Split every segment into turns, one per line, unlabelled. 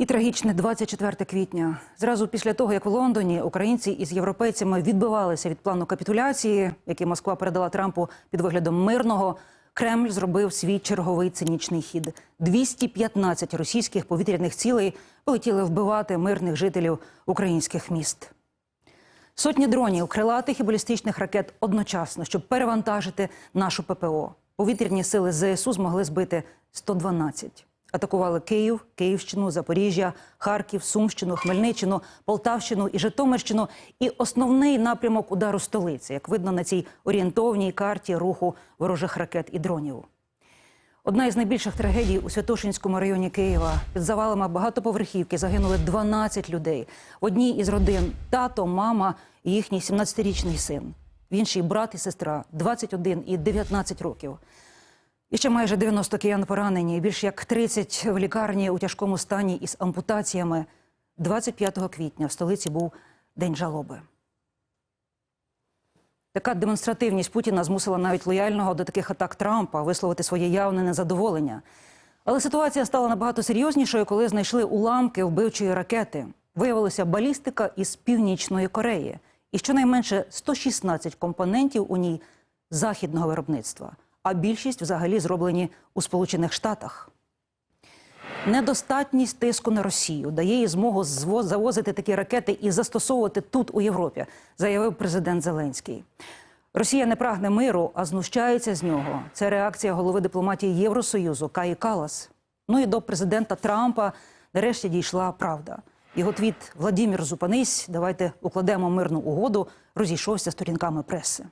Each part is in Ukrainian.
І трагічне 24 квітня. Зразу після того, як в Лондоні українці із європейцями відбивалися від плану капітуляції, який Москва передала Трампу під виглядом мирного, Кремль зробив свій черговий цинічний хід. 215 російських повітряних цілей полетіли вбивати мирних жителів українських міст. Сотні дронів, крилатих і балістичних ракет одночасно, щоб перевантажити нашу ППО. Повітряні сили ЗСУ змогли збити 112. Атакували Київ, Київщину, Запоріжжя, Харків, Сумщину, Хмельниччину, Полтавщину і Житомирщину. І основний напрямок удару столиці, як видно на цій орієнтовній карті руху ворожих ракет і дронів. Одна із найбільших трагедій у Святошинському районі Києва. Під завалами багатоповерхівки загинули 12 людей. В одній із родин тато, мама і їхній 17-річний син. В іншій брат і сестра 21 і 19 років. І ще майже 90 киян поранені, більш як 30 в лікарні у тяжкому стані із ампутаціями. 25 квітня в столиці був день жалоби. Така демонстративність Путіна змусила навіть лояльного до таких атак Трампа висловити своє явне незадоволення. Але ситуація стала набагато серйознішою, коли знайшли уламки вбивчої ракети. Виявилася балістика із північної Кореї, і щонайменше 116 компонентів у ній західного виробництва, а більшість взагалі зроблені у Сполучених Штатах. Недостатність тиску на Росію дає їй змогу завозити такі ракети і застосовувати тут у Європі, заявив президент Зеленський. Росія не прагне миру, а знущається з нього. Це реакція голови дипломатії Євросоюзу Каї Калас. Ну і до президента Трампа нарешті дійшла правда. Його твіт Владімір, зупинись, давайте укладемо мирну угоду. Розійшовся сторінками преси.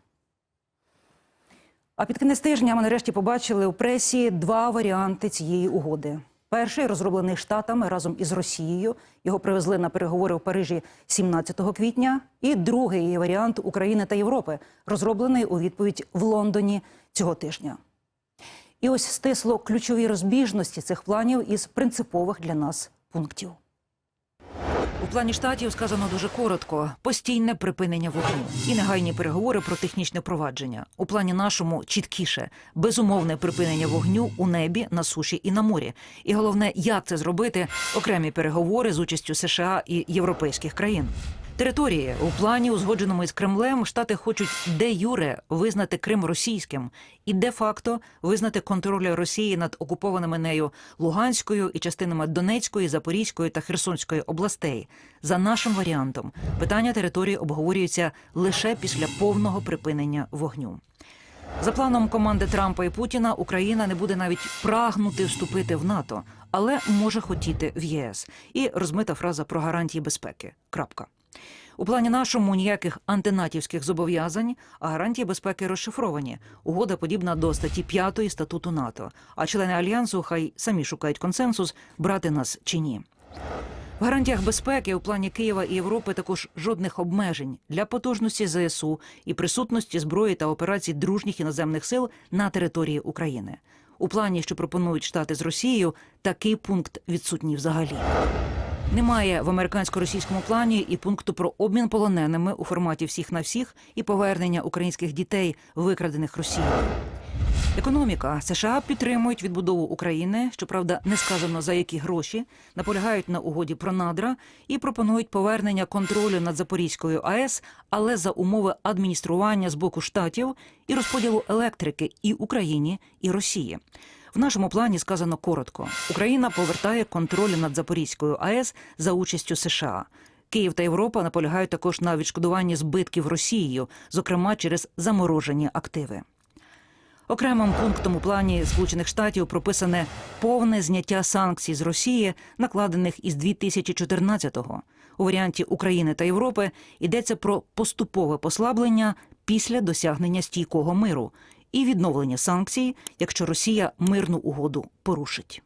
А під кінець тижня ми нарешті побачили у пресі два варіанти цієї угоди. Перший розроблений штатами разом із Росією. Його привезли на переговори в Парижі 17 квітня. І другий варіант України та Європи, розроблений у відповідь в Лондоні цього тижня. І ось стисло ключові розбіжності цих планів із принципових для нас пунктів. Плані штатів сказано дуже коротко: постійне припинення вогню і негайні переговори про технічне провадження. У плані нашому чіткіше безумовне припинення вогню у небі, на суші і на морі. І головне, як це зробити окремі переговори з участю США і європейських країн. Території у плані, узгодженому із Кремлем, штати хочуть де юре визнати Крим російським і де факто визнати контроль Росії над окупованими нею Луганською і частинами Донецької, Запорізької та Херсонської областей. За нашим варіантом, питання території обговорюється лише після повного припинення вогню. За планом команди Трампа і Путіна Україна не буде навіть прагнути вступити в НАТО, але може хотіти в ЄС. І розмита фраза про гарантії безпеки. Крапка. У плані нашому ніяких антинатівських зобов'язань, а гарантії безпеки розшифровані. Угода подібна до статті 5 статуту НАТО. А члени альянсу хай самі шукають консенсус, брати нас чи ні. В гарантіях безпеки у плані Києва і Європи також жодних обмежень для потужності ЗСУ і присутності зброї та операцій дружніх іноземних сил на території України. У плані, що пропонують штати з Росією, такий пункт відсутній взагалі. Немає в американсько-російському плані і пункту про обмін полоненими у форматі всіх на всіх і повернення українських дітей, викрадених Росією. Економіка США підтримують відбудову України, щоправда, не сказано за які гроші, наполягають на угоді про надра і пропонують повернення контролю над Запорізькою АЕС, але за умови адміністрування з боку штатів і розподілу електрики і Україні, і Росії. В нашому плані сказано коротко: Україна повертає контроль над Запорізькою АЕС за участю США. Київ та Європа наполягають також на відшкодуванні збитків Росією, зокрема через заморожені активи. Окремим пунктом у плані Сполучених Штатів прописане повне зняття санкцій з Росії, накладених із 2014-го. У варіанті України та Європи йдеться про поступове послаблення після досягнення стійкого миру і відновлення санкцій, якщо Росія мирну угоду порушить.